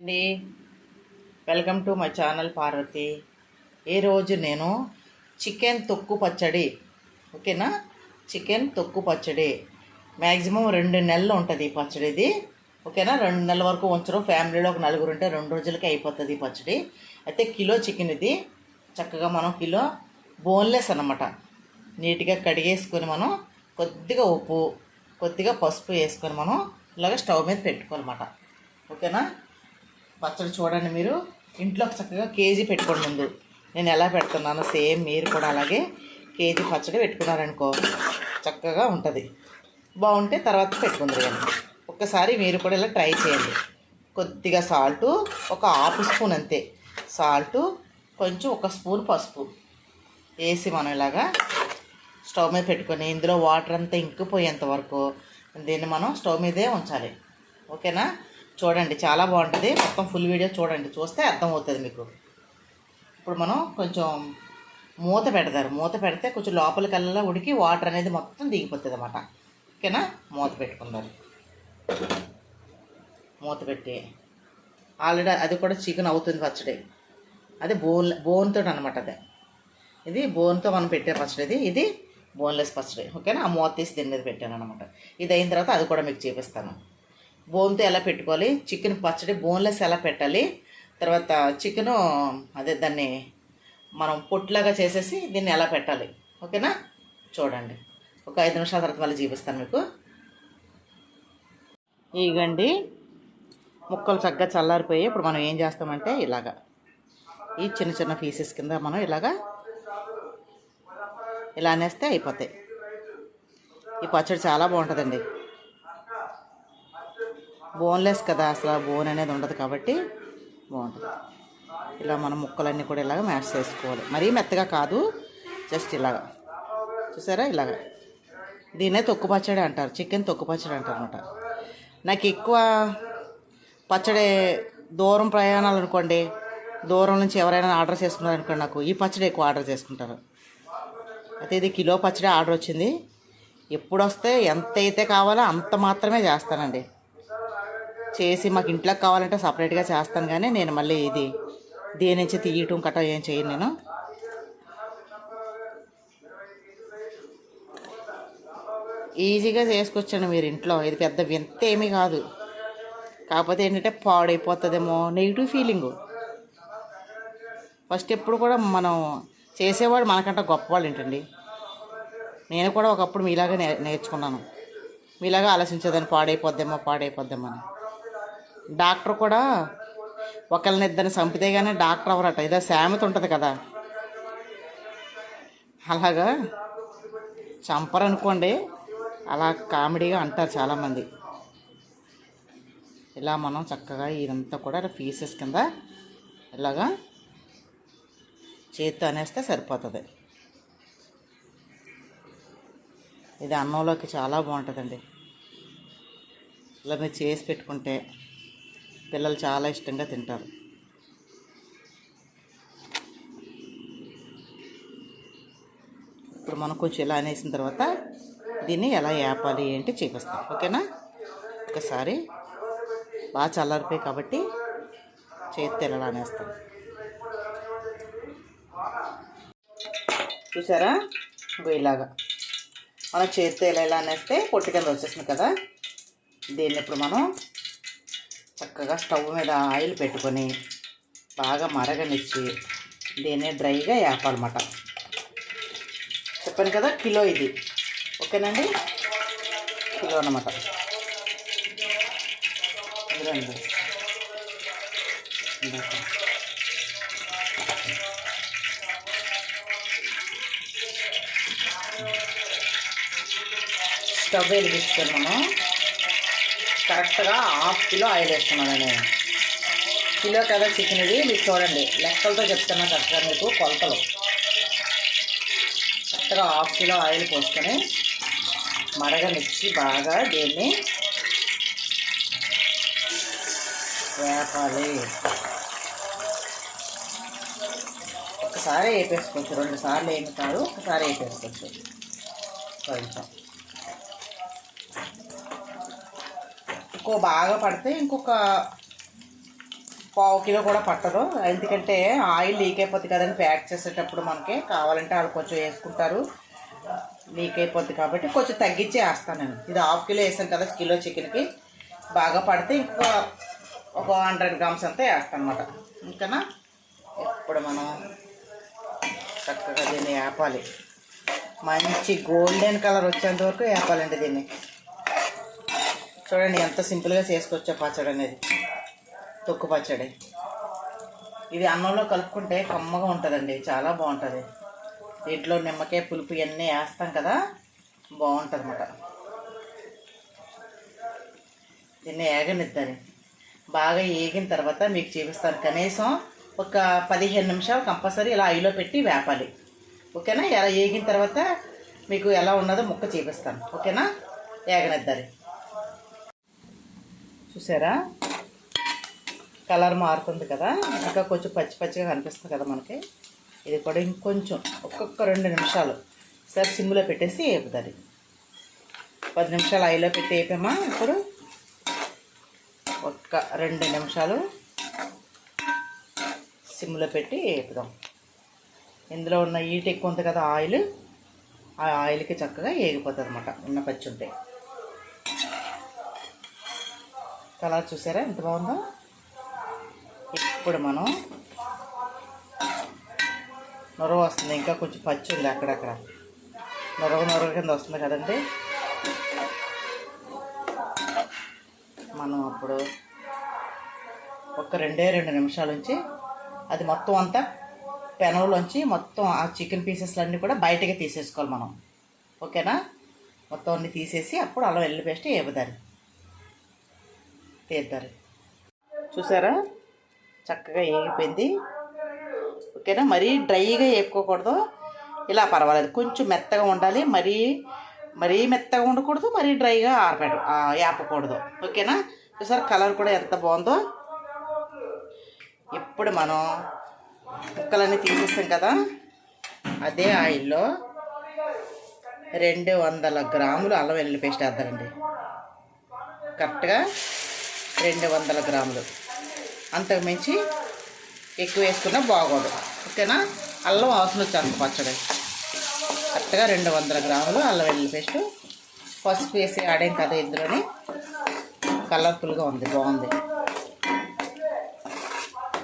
అండి. Welcome to my channel Parvati. ఈరోజు నేను చికెన్ తొక్కు పచ్చడి ఓకేనా? చికెన్ తొక్కు పచ్చడి. మ్యాక్సిమం రెండు నెలలు ఉంటుంది ఈ పచ్చడిది ఓకేనా? రెండు నెలల వరకు ఉంచడం ఫ్యామిలీలో ఒక నలుగురు ఉంటే రెండు రోజులకి అయిపోతుంది ఈ పచ్చడి. అయితే కిలో చికెన్ ఇది చక్కగా మనం కిలో బోన్లెస్ అనమాట నీట్గా కడిగేసుకొని మనం కొద్దిగా ఉప్పు కొద్దిగా పసుపు వేసుకొని మనం ఇలాగ స్టవ్ మీద పెట్టుకోవాలన్నమాట. ఓకేనా? పచ్చడి చూడండి మీరు. ఇంట్లో చక్కగా కేజీ పెట్టుకోండి ముందు. నేను ఎలా పెడుతున్నానో సేమ్ మీరు కూడా అలాగే కేజీ పచ్చడి పెట్టుకున్నారనుకో చక్కగా ఉంటుంది. బాగుంటే తర్వాత పెట్టుకుందరు కానీ. ఒక్కసారి మీరు కూడా ఇలా ట్రై చేయండి. కొద్దిగా సాల్టు ఒక హాఫ్ స్పూన్ అంతే. సాల్టు కొంచెం ఒక స్పూన్ పసుపు. వేసి మనం ఇలాగా స్టవ్ మీద పెట్టుకొని ఇందులో వాటర్ అంతా ఇంకిపోయేంత వరకు దీన్ని మనం స్టవ్ మీదే ఉంచాలి. ఓకేనా? చూడండి చాలా బాగుంటుంది. మొత్తం ఫుల్ వీడియో చూడండి. చూస్తే అర్థమవుతుంది మీకు. ఇప్పుడు మనం కొంచెం మూత పెడతారు. మూత పెడితే కొంచెం లోపలికల్లా ఉడికి వాటర్ అనేది మొత్తం దిగిపోతుంది అన్నమాట. ఓకేనా? మూత పెట్టుకుందారు మూత పెట్టి ఆల్రెడీ అది కూడా చికెన్ అవుతుంది పచ్చడి అది బోన్ బోన్తో అనమాట అదే. ఇది బోన్తో మనం పెట్టే పచ్చడి ఇది ఇది బోన్లెస్ పచ్చడి ఓకేనా? ఆ మూత తీసి దీని మీద పెట్టాను అనమాట ఇది అయిన తర్వాత అది కూడా మీకు చూపిస్తాను. బోన్తో ఎలా పెట్టుకోవాలి? చికెన్ పచ్చడి బోన్లెస్ ఎలా పెట్టాలి? తర్వాత చికెను అదే దాన్ని మనం పొట్టులాగా చేసేసి దీన్ని ఎలా పెట్టాలి? ఓకేనా? చూడండి. ఒక ఐదు నిమిషాల తర్వాత మళ్ళీ చూపిస్తాను మీకు. ఇగండి. ముక్కలు చక్కగా చల్లారిపోయి ఇప్పుడు మనం ఏం చేస్తామంటే ఇలాగా ఈ చిన్న చిన్న పీసెస్ కింద మనం ఇలాగా ఇలా అనేస్తే అయిపోతాయి. ఈ పచ్చడి చాలా బాగుంటుందండి. బోన్లెస్ కదా అసలు బోన్ అనేది ఉండదు కాబట్టి బాగుంటుంది. ఇలా మనం ముక్కలన్నీ కూడా ఇలాగ మ్యాష్ చేసుకోవాలి. మరీ మెత్తగా కాదు జస్ట్ ఇలాగా. చూసారా? ఇలాగా. దీన్నే తొక్కు పచ్చడి అంటారు చికెన్ తొక్కు పచ్చడి అంటారు అనమాట నాకు ఎక్కువ పచ్చడి దూరం ప్రయాణాలు అనుకోండి దూరం నుంచి ఎవరైనా ఆర్డర్ చేసుకున్నారనుకోండి నాకు ఈ పచ్చడి ఎక్కువ ఆర్డర్ చేసుకుంటారు. అయితే ఇది కిలో పచ్చడి ఆర్డర్ వచ్చింది. ఎప్పుడు వస్తే ఎంత అయితే కావాలో అంత మాత్రమే చేస్తానండి. చేసి మాకు ఇంట్లోకి కావాలంటే సపరేట్గా చేస్తాను కానీ నేను మళ్ళీ ఇది దీని నుంచి తీయటం కట్ట ఏం చేయను నేను. ఈజీగా చేసుకొచ్చాను మీరు ఇంట్లో. ఇది పెద్ద వింత ఏమీ కాదు. కాకపోతే ఏంటంటే పాడైపోతుందేమో నెగిటివ్ ఫీలింగు. ఫస్ట్ ఎప్పుడు కూడా మనం చేసేవాడు మనకంటే గొప్పవాళ్ళు ఏంటండి? నేను కూడా ఒకప్పుడు మీలాగా నేర్చుకున్నాను. మీలాగా ఆలోచించదని పాడైపోద్దేమో పాడైపోద్దేమో అని. డాక్టర్ కూడా ఒకరిని ఇద్దరిని చంపితే కానీ డాక్టర్ అవరట ఏదో సామెత ఉంటుంది కదా. అలాగా చంపరనుకోండి అలా కామెడీగా అంటారు చాలామంది. ఇలా మనం చక్కగా ఇదంతా కూడా పీసెస్ కింద ఇలాగా చేతితో అనేస్తే సరిపోతుంది. ఇది అన్నంలోకి చాలా బాగుంటుందండి. ఇలా మీరు చేసి పెట్టుకుంటే పిల్లలు చాలా ఇష్టంగా తింటారు. ఇప్పుడు మనం కొంచెం ఇలా అనేసిన తర్వాత దీన్ని ఎలా వేపాలి ఏంటి చూపిస్తాం. ఓకేనా? ఒకసారి బాగా చల్లారిపోయి కాబట్టి చేతి ఇలా అనేస్తాం. చూసారా? ఇగో ఇలాగా. మనం చేతితో ఇలా ఇలా అనేస్తే పొట్టి కింద వచ్చేసింది కదా. దీన్ని ఇప్పుడు మనం చక్కగా స్టవ్ మీద ఆయిల్ పెట్టుకొని బాగా మరగనిచ్చి దీన్ని డ్రైగా వేపాలన్నమాట చెప్పాను కదా కిలో ఇది. ఓకేనండి? కిలో అన్నమాట. ఇదిగోండి. స్టవ్ వెలిగిస్తున్నాము కరెక్ట్గా హాఫ్ కిలో ఆయిల్ వేస్తున్నాను నేను. కిలో కదా చికెన్ ఇది మీరు చూడండి. లెక్కలతో చెప్తున్నా కరెక్ట్గా మీకు కొలతలు. కరెక్ట్గా హాఫ్ కిలో ఆయిల్ పోసుకొని మరగనిచ్చి బాగా దీన్ని వేపాలి. ఒకసారి వేపేసుకోవచ్చు. రెండు సార్లు ఏమి కాదు ఒకసారి వేపేసుకోవచ్చు. కొంచెం. ఇంకో బాగా పడితే ఇంకొక పావు కిలో కూడా పట్టదు. ఎందుకంటే ఆయిల్ లీక్ అయిపోద్ది కదండి ప్యాక్ చేసేటప్పుడు మనకి. కావాలంటే వాళ్ళు కొంచెం వేసుకుంటారు. లీక్ అయిపోద్ది కాబట్టి కొంచెం తగ్గించి వేస్తాను నేను. ఇది హాఫ్ కిలో వేసాను కదా కిలో చికెన్కి. బాగా పడితే ఇంకా ఒక హండ్రెడ్ గ్రామ్స్ అంతా వేస్తాను అనమాట ఇంకనా? ఇప్పుడు మనం చక్కగా దీన్ని వేపాలి. మంచి గోల్డెన్ కలర్ వచ్చేంత వరకు వేపాలండి దీన్ని. చూడండి ఎంత సింపుల్గా చేసుకోవచ్చో పచ్చడి అనేది. తొక్కు పచ్చడి. ఇది అన్నంలో కలుపుకుంటే కమ్మగా ఉంటుందండి చాలా బాగుంటుంది. దీంట్లో నిమ్మకాయ పులుపు ఇవన్నీ వేస్తాం కదా బాగుంటుంది అన్నమాట దీన్ని ఏగనిద్దని. బాగా ఏగిన తర్వాత మీకు చూపిస్తాను. కనీసం ఒక పదిహేను నిమిషాలు కంపల్సరీ ఇలా ఐలో పెట్టి వేపాలి. ఓకేనా? ఎలా ఏగిన తర్వాత మీకు ఎలా ఉన్నదో ముక్క చూపిస్తాను. ఓకేనా? ఏగనిద్దరి చూసారా? కలర్ మారుతుంది కదా? ఇంకా కొంచెం పచ్చి పచ్చిగా కనిపిస్తుంది కదా మనకి? ఇది కూడా ఇంకొంచెం ఒక్కొక్క రెండు నిమిషాలు. సరే సిమ్లో పెట్టేసి వేపుతుంది పది నిమిషాలు ఐలో పెట్టి వేపామా ఇప్పుడు? ఒక్క రెండు నిమిషాలు సిమ్లో పెట్టి వేపుదాం ఇందులో ఉన్న ఈట ఎక్కువ ఉంది కదా ఆయిల్. ఆ ఆయిల్కి చక్కగా వేగిపోతుంది అనమాట ఉన్న పచ్చి ఉంటే. కలర్ చూసారా? ఎంత బాగుందో? ఇప్పుడు మనం నొరవ వస్తుంది. ఇంకా కొంచెం పచ్చి ఉంది అక్కడక్కడ. నొరవ నొరవ కింద వస్తుంది కదండి. మనం అప్పుడు ఒక రెండే రెండు నిమిషాల నుంచి అది మొత్తం అంతా పెనంలోంచి మొత్తం ఆ చికెన్ పీసెస్లన్నీ కూడా బయటకి తీసేసుకోవాలి మనం. ఓకేనా? మొత్తం అన్ని తీసేసి అప్పుడు అల్లం వెల్లుల్లి పేస్ట్ వేపుదారు తీద్దారు చూసారా? చక్కగా వేగిపోయింది ఓకేనా? మరీ డ్రైగా వేపుకోకూడదు ఇలా పర్వాలేదు. కొంచెం మెత్తగా ఉండాలి. మరీ మరీ మెత్తగా ఉండకూడదు. మరీ డ్రైగా ఆరపెట్ట ఏపకూడదు. ఓకేనా? చూసారు? కలర్ కూడా ఎంత బాగుందో. ఇప్పుడు మనం ముక్కలన్నీ తీసేస్తాం కదా. అదే ఆయిల్లో రెండు వందల గ్రాములు అల్లం వెల్లుల్లి పేస్ట్ వేద్దారండి కరెక్ట్గా రెండు వందల గ్రాములు. అంతకు మించి ఎక్కువ వేసుకున్నా బాగోదు. ఓకేనా? అల్లం అవసరం వచ్చేంత పచ్చడి. కరెక్ట్గా రెండు వందల గ్రాములు అల్లం వెల్లుల్లి పేస్ట్. పసుపు వేసి ఆడేం కదా ఇందులోని. కలర్ఫుల్గా ఉంది బాగుంది.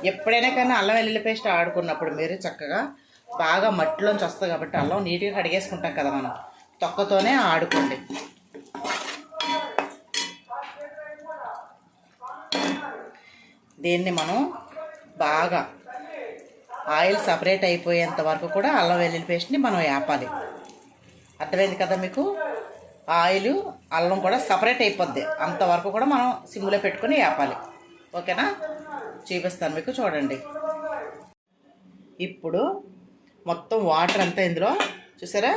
ఎప్పుడైనా కానీ అల్లం వెల్లుల్లి పేస్ట్ ఆడుకున్నప్పుడు మీరు చక్కగా బాగా మట్టిలోంచి వస్తుంది కాబట్టి అల్లం నీట్గా కడిగేసుకుంటాం కదా మనం. తొక్కతోనే ఆడుకోండి. దీన్ని మనం బాగా ఆయిల్ సపరేట్ అయిపోయేంత వరకు కూడా అల్లం వెల్లుల్లి పేస్ట్ని మనం వేపాలి అర్థమైంది కదా మీకు? ఆయిల్ అల్లం కూడా సపరేట్ అయిపోద్ది. అంతవరకు కూడా మనం సిమ్లో పెట్టుకొని వేపాలి ఓకేనా? చూపిస్తాను మీకు చూడండి. ఇప్పుడు మొత్తం వాటర్ అంతా ఇందులో చూసారా?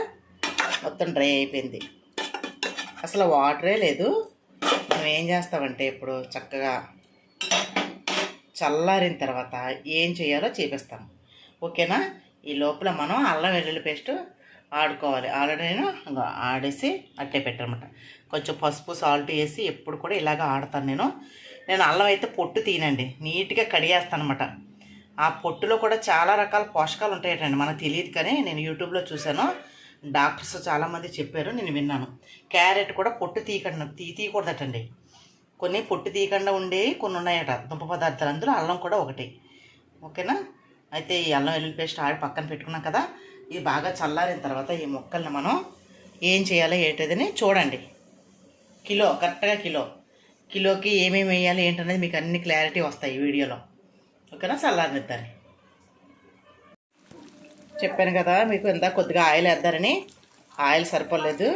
మొత్తం డ్రై అయిపోయింది. అసలు వాటరే లేదు. మనం ఏం చేస్తామంటే ఇప్పుడు చక్కగా చల్లారిన తర్వాత ఏం చేయాలో చూపిస్తాం. ఓకేనా? ఈ లోపల మనం అల్లం వెల్లుల్లి పేస్ట్ ఆడుకోవాలి. ఆల్రెడీ నేను ఆడేసి అట్టే పెట్టనమాట కొంచెం పసుపు సాల్ట్ వేసి ఎప్పుడు కూడా ఇలాగ ఆడతాను నేను. నేను అల్లం అయితే పొట్టు తీనండి. నీట్గా కడిగేస్తాను అనమాట ఆ పొట్టులో కూడా చాలా రకాల పోషకాలు ఉంటాయటండి. మనకు తెలియదు కానీ నేను యూట్యూబ్లో చూశాను. డాక్టర్స్ చాలామంది చెప్పారు నేను విన్నాను. క్యారెట్ కూడా పొట్టు తీయకండి తీ తీయకూడదటండి. కొన్ని పొట్టు తీయకుండా ఉండేవి కొన్ని ఉన్నాయట. దుంప పదార్థాలు అందులో అల్లం కూడా ఒకటి. ఓకేనా? అయితే ఈ అల్లం వెల్లుల్లి పేస్ట్ ఆడి పక్కన పెట్టుకున్నాం కదా. ఇది బాగా చల్లారిన తర్వాత ఈ మొక్కల్ని మనం ఏం చేయాలో ఏంటదని చూడండి. కిలో కరెక్ట్గా కిలో. కిలోకి ఏమేమి వేయాలి ఏంటనేది మీకు అన్ని క్లారిటీ వస్తాయి ఈ వీడియోలో. ఓకేనా? చల్లారనిద్దాన్ని చెప్పాను కదా మీకు ఇంత కొద్దిగా ఆయిల్ వేద్దారని. ఆయిల్ సరిపోలేదు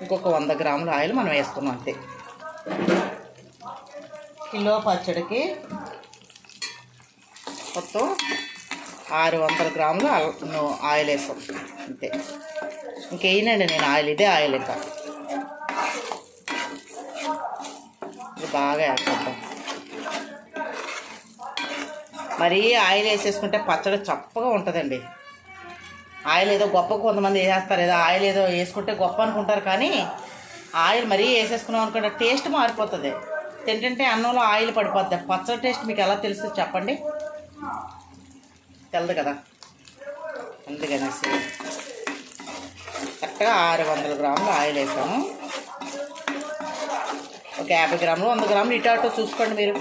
ఇంకొక వంద గ్రాముల ఆయిల్ మనం వేసుకున్నాం అంతే. కిలో పచ్చడికి మొత్తం ఆరు వందల గ్రాములు ఆయిల్ వేసాం అంతే. ఇంకేనండి నేను ఆయిల్ ఇదే ఆయిల్ ఇంకా. ఇది బాగా వేసేద్దాం మరీ ఆయిల్ వేసేసుకుంటే పచ్చడి చప్పగా ఉంటుందండి. ఆయిల్ ఏదో గొప్ప కొంతమంది వేసేస్తారు. ఏదో ఆయిల్ ఏదో వేసుకుంటే గొప్ప అనుకుంటారు కానీ ఆయిల్ మరీ వేసేసుకున్నాం అనుకోండి టేస్ట్ మారిపోతుంది. తింటుంటే అన్నంలో ఆయిల్ పడిపోద్ది. పచ్చడి టేస్ట్ మీకు ఎలా తెలుస్తుంది చెప్పండి? తెలదు కదా. అందుకనేసి కరెక్ట్గా ఆరు వందల గ్రాములు ఆయిల్ వేసాము. ఒక యాభై గ్రాములు వంద గ్రాములు ఇటాటో చూసుకోండి మీరు.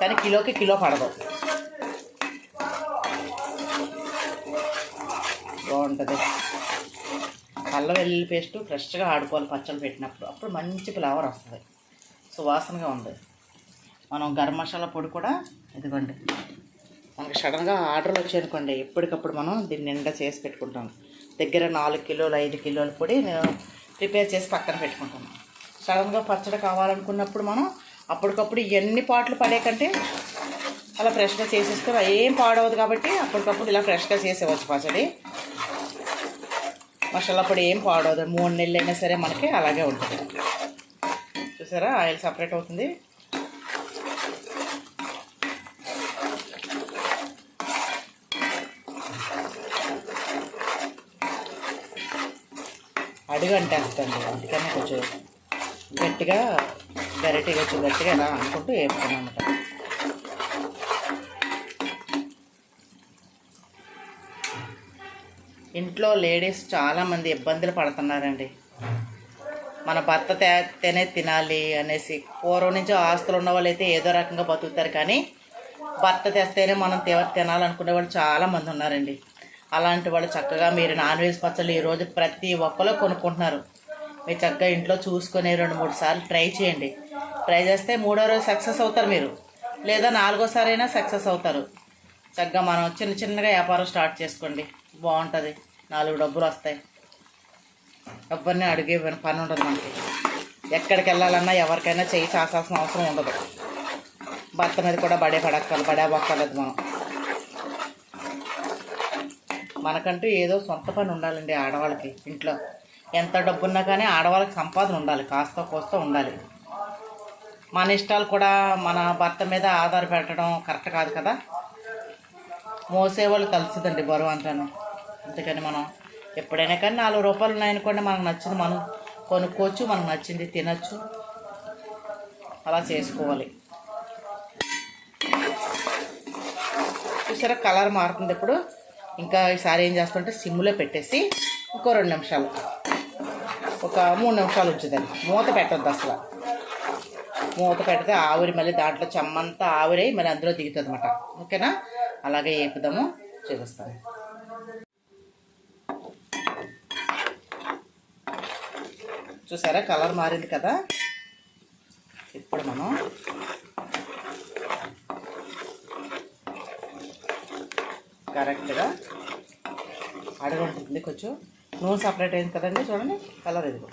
కానీ కిలోకి కిలో పడదు. బాగుంటుంది. అల్లం వెల్లుల్లి పేస్ట్ ఫ్రెష్గా ఆడుకోవాలి పచ్చళ్ళు పెట్టినప్పుడు. అప్పుడు మంచి ఫ్లేవర్ వస్తుంది. సువాసనగా ఉంది. మనం గరం మసాలా పొడి కూడా ఇదిగోండి. మనకి సడన్గా ఆర్డర్లు వచ్చాయనుకోండి ఎప్పటికప్పుడు మనం దీన్ని నిండా చేసి పెట్టుకుంటాం. దగ్గర నాలుగు కిలోలు ఐదు కిలోల పొడి నేను ప్రిపేర్ చేసి పక్కన పెట్టుకుంటాను. సడన్గా పచ్చడి కావాలనుకున్నప్పుడు మనం అప్పటికప్పుడు ఇవన్నీ పాటలు పడే కంటే అలా ఫ్రెష్గా చేసేసుకొని ఏం పాడవద్దు కాబట్టి అప్పటికప్పుడు ఇలా ఫ్రెష్గా చేసేవచ్చు పచ్చడి. మసాలా పొడి ఏం పాడవదు. మూడు నెలలు అయినా సరే మనకి అలాగే ఉంటుంది. చూసారా? ఆయిల్ సపరేట్ అవుతుంది. అడుగు అంటేస్తుంది అందుకనే కొంచెం గట్టిగా గరిటె కొంచెం గట్టిగా ఎలా అనుకుంటూ వేపుతాను అనమాట ఇంట్లో లేడీస్ చాలామంది ఇబ్బందులు పడుతున్నారండి. మన భర్త తేనే తినాలి అనేసి పూర్వం నుంచి ఆస్తులు ఉన్న వాళ్ళు అయితే ఏదో రకంగా బతుకుతారు కానీ భర్త తెస్తేనే మనం తీవ్ర తినాలనుకునే వాళ్ళు చాలామంది ఉన్నారండి. అలాంటి వాళ్ళు చక్కగా మీరు నాన్ వెజ్ పచ్చళ్ళు ఈరోజు ప్రతి ఒక్కరు కొనుక్కుంటున్నారు. మీరు చక్కగా ఇంట్లో చూసుకొని రెండు మూడు సార్లు ట్రై చేయండి. ట్రై చేస్తే మూడో రోజు సక్సెస్ అవుతారు మీరు. లేదా నాలుగోసారి అయినా సక్సెస్ అవుతారు. చక్కగా మనం చిన్న చిన్నగా వ్యాపారం స్టార్ట్ చేసుకోండి. బాగుంటుంది. నాలుగు డబ్బులు వస్తాయి. ఎవరిని అడిగే పని ఉండదు మనకి. ఎక్కడికి వెళ్ళాలన్నా ఎవరికైనా చేయి చాసాల్సిన అవసరం ఉండదు. భర్త మీద కూడా బడే పడక్కర్లేదు బడే బొక్కర్లేదు మనం. మనకంటూ ఏదో సొంత పని ఉండాలండి ఆడవాళ్ళకి ఇంట్లో. ఎంత డబ్బున్నా కానీ ఆడవాళ్ళకి సంపాదన ఉండాలి కాస్త కోస్త ఉండాలి. మన ఇష్టాలు కూడా మన భర్త మీద ఆధారపెట్టడం కరెక్ట్ కాదు కదా? మోసేవాళ్ళు కలుస్తుందండి బరువు అంటాను అందుకని మనం ఎప్పుడైనా కానీ నాలుగు రూపాయలు ఉన్నాయనుకోండి మనకు నచ్చింది మనం కొనుక్కోవచ్చు మనకు నచ్చింది తినచ్చు. అలా చేసుకోవాలి. చూసారా కలర్ మారుతుంది ఇప్పుడు. ఇంకా ఈసారి ఏం చేస్తుంటే సిమ్లో పెట్టేసి ఇంకో రెండు నిమిషాలు. ఒక మూడు నిమిషాలు ఉంచుదండి. మూత పెట్టద్దు అసలు. మూత పెడితే ఆవిరి మళ్ళీ దాంట్లో చెమ్మంతా ఆవిరై మళ్ళీ అందులో దిగుతుంది అనమాట ఓకేనా? అలాగే వేపుదాము చూపిస్తాను చూసారా? కలర్ మారింది కదా? ఇప్పుడు మనం కరెక్ట్గా అడుగుంటుంది కొంచెం నూనె సపరేట్ అయింది కదండి. చూడండి కలర్ ఇదిగో.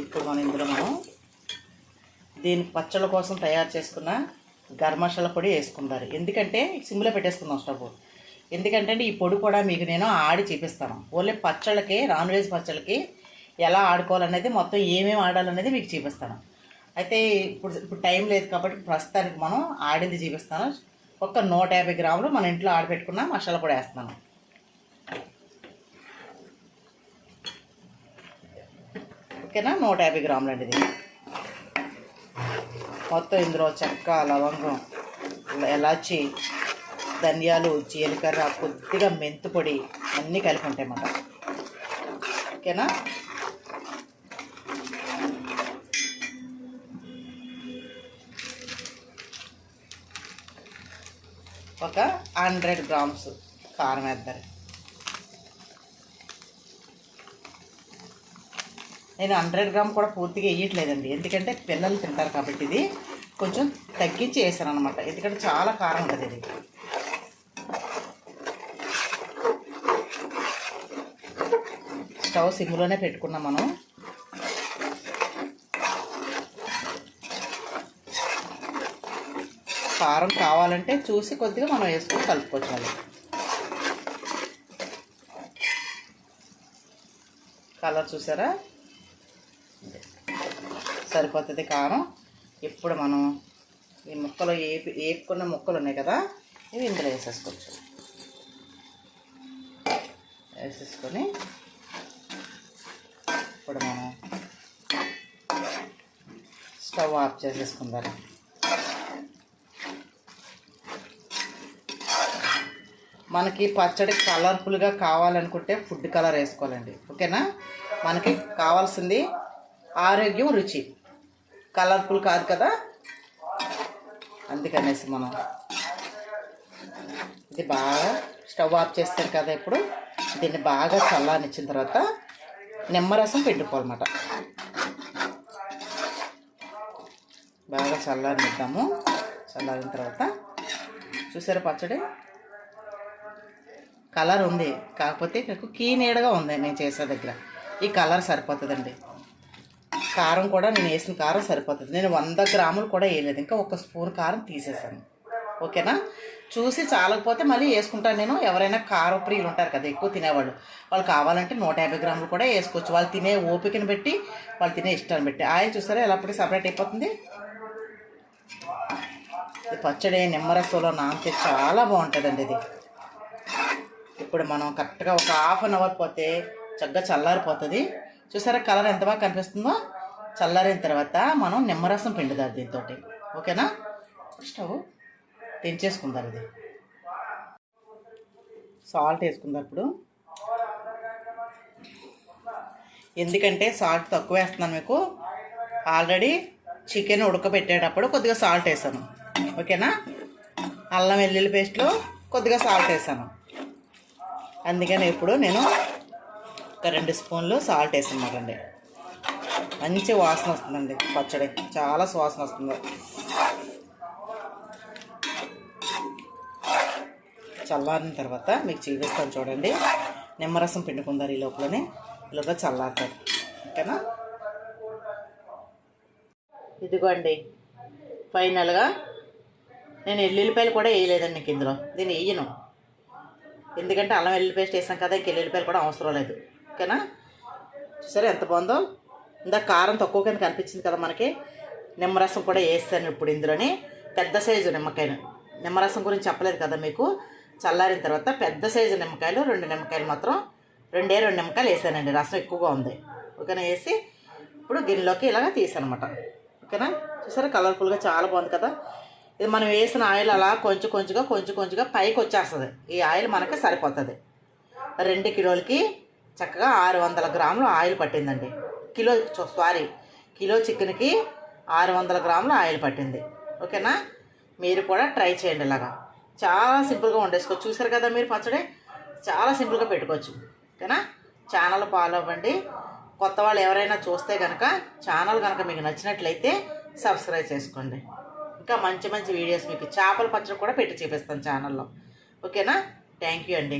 ఇప్పుడు మనం ఇందులో మనం దీని పచ్చళ్ళ కోసం తయారు చేసుకున్న గర్మషాల మసాలా పొడి వేసుకుంటారు. ఎందుకంటే సిమ్లో పెట్టేసుకుందాం స్టవ్. ఎందుకంటే ఈ పొడి కూడా మీకు నేను ఆడి చూపిస్తాను. ఓన్లీ పచ్చళ్ళకి నాన్ వెజ్ పచ్చళ్ళకి ఎలా ఆడుకోవాలనేది మొత్తం ఏమేమి ఆడాలనేది మీకు చూపిస్తాను. అయితే ఇప్పుడు ఇప్పుడు టైం లేదు కాబట్టి ప్రస్తుతానికి మనం ఆడింది చూపిస్తాను. ఒక నూట యాభై గ్రాములు మన ఇంట్లో ఆడపెట్టుకున్న మసాలా పొడి వేస్తున్నాను. ఓకేనా? నూట యాభై గ్రాములు అండి ఇది. మొత్తం ఇందులో చెక్క లవంగం ఎలాచి ధనియాలు జీలకర్ర కొద్దిగా మెంతు పొడి అన్నీ కలిపి ఉంటాయి అన్నమాట ఓకేనా? ఒక హండ్రెడ్ గ్రామ్స్ కారం వేద్దారు నేను హండ్రెడ్ గ్రామ్ కూడా పూర్తిగా వేయట్లేదండి. ఎందుకంటే పిల్లలు తింటారు కాబట్టి ఇది కొంచెం తగ్గించి వేసాను అనమాట ఎందుకంటే చాలా కారం ఉంటుంది ఇది. స్టవ్ సిమ్లోనే పెట్టుకున్నాం మనం. కారం కావాలంటే చూసి కొద్దిగా మనం వేసుకొని కలుపుకోవాలి కలర్ చూసారా? సరిపోతుంది కారం. ఇప్పుడు మనం ఈ ముక్కలు ఏపి ఏపుకున్న ముక్కలు ఉన్నాయి కదా ఇవి ఇందులో వేసేసుకోవచ్చు. వేసేసుకొని ఇప్పుడు మనం స్టవ్ ఆఫ్ చేసేసుకుందాం. మనకి పచ్చడి కలర్ఫుల్గా కావాలనుకుంటే ఫుడ్ కలర్ వేసుకోవాలండి. ఓకేనా? మనకి కావాల్సింది ఆరోగ్యం రుచి. కలర్ఫుల్ కాదు కదా? అందుకనేసి మనం ఇది బాగా స్టవ్ ఆఫ్ చేస్తారు కదా ఇప్పుడు. దీన్ని బాగా చల్లనిచ్చిన తర్వాత నిమ్మరసం పెట్టుకోవాలన్నమాట బాగా చల్లారనిద్దాము. చల్లారిన తర్వాత చూసారా పచ్చడి? కలర్ ఉంది. కాకపోతే నాకు కీ నీడగా ఉంది నేను చేసే దగ్గర. ఈ కలర్ సరిపోతుందండి. కారం కూడా నేను వేసిన కారం సరిపోతుంది. నేను వంద గ్రాములు కూడా వేయలేదు. ఇంకా ఒక స్పూన్ కారం తీసేసాను. ఓకేనా? చూసి చాలకపోతే మళ్ళీ వేసుకుంటాను నేను. ఎవరైనా కారం ప్రియులు ఉంటారు కదా ఎక్కువ తినేవాళ్ళు. వాళ్ళు కావాలంటే నూట యాభై గ్రాములు కూడా వేసుకోవచ్చు. వాళ్ళు తినే ఓపికను బట్టి వాళ్ళు తినే ఇష్టాన్ని బట్టి. ఆయిల్ చూస్తారా ఎలా అప్పుడే సపరేట్ అయిపోతుంది? ఇది పచ్చడి నిమ్మరసంలో నాంతే చాలా బాగుంటుందండి ఇది. ఇప్పుడు మనం కరెక్ట్గా ఒక హాఫ్ అన్ అవర్ పోతే చక్కగా చల్లారిపోతుంది. చూసారా కలర్ ఎంత బాగా కనిపిస్తుందో? చల్లారిన తర్వాత మనం నిమ్మరసం పిండుదాం దీంతో ఓకేనా? స్టవ్ తెంచేసుకుందాం ఇది. సాల్ట్ వేసుకుందాం ఇప్పుడు. ఎందుకంటే సాల్ట్ తక్కువ వేస్తున్నాను మీకు. ఆల్రెడీ చికెన్ ఉడకబెట్టేటప్పుడు కొద్దిగా సాల్ట్ వేసాను. ఓకేనా? అల్లం వెల్లుల్లి పేస్ట్లో కొద్దిగా సాల్ట్ వేసాను. అందుకని ఇప్పుడు నేను ఒక రెండు స్పూన్లు సాల్ట్ వేసాను మాకండి మంచి వాసన వస్తుందండి పచ్చడి. చాలా సువాసన వస్తుంది. చల్లారిన తర్వాత మీకు చూపిస్తాను చూడండి. నిమ్మరసం పిండుకుందారు ఈ లోపలనే. ఈ లోపల చల్లారుతారు. ఓకేనా? ఇదిగోండి. ఫైనల్గా నేను ఎల్లుల్లిపాయలు కూడా వేయలేదండి నీకు ఇందులో. దీన్ని వేయను. ఎందుకంటే అల్లం వెల్లుల్లి పేస్ట్ వేసాం కదా ఇంక ఎల్లుల్లిపాయలు కూడా అవసరం లేదు. ఓకేనా? సరే ఎంత బాగుందో? ఇందా కారం తక్కువ కింద కనిపించింది కదా మనకి. నిమ్మరసం కూడా వేస్తాను ఇప్పుడు ఇందులోని. పెద్ద సైజు నిమ్మకాయను నిమ్మరసం గురించి చెప్పలేదు కదా మీకు. చల్లారిన తర్వాత పెద్ద సైజు నిమ్మకాయలు రెండు నిమ్మకాయలు మాత్రం రెండే రెండు నిమ్మకాయలు వేసానండి. రసం ఎక్కువగా ఉంది. ఓకేనా? వేసి ఇప్పుడు గిన్నెలోకి ఇలాగ తీసానమాట. ఓకేనా? చూసారా? కలర్ఫుల్గా చాలా బాగుంది కదా? ఇది మనం వేసిన ఆయిల్ అలా కొంచెం కొంచెంగా కొంచెం కొంచెంగా పైకి వచ్చేస్తుంది. ఈ ఆయిల్ మనకి సరిపోతుంది. రెండు కిలోలకి చక్కగా ఆరు వందల గ్రాములు ఆయిల్ పట్టిందండి. కిలో సారీ కిలో చికెన్కి ఆరు వందల గ్రాములు ఆయిల్ పట్టింది. ఓకేనా? మీరు కూడా ట్రై చేయండి ఇలాగా. చాలా సింపుల్గా వండేసుకోవచ్చు. చూసారు కదా మీరు పచ్చడి? చాలా సింపుల్గా పెట్టుకోవచ్చు. ఓకేనా? ఛానల్ ఫాలో అవ్వండి. కొత్త వాళ్ళు ఎవరైనా చూస్తే కనుక ఛానల్ కనుక మీకు నచ్చినట్లయితే సబ్స్క్రైబ్ చేసుకోండి. ఇంకా మంచి మంచి వీడియోస్ మీకు చేపల పచ్చడి కూడా పెట్టి చూపిస్తాను ఛానల్లో. ఓకేనా? థ్యాంక్ యూ అండి.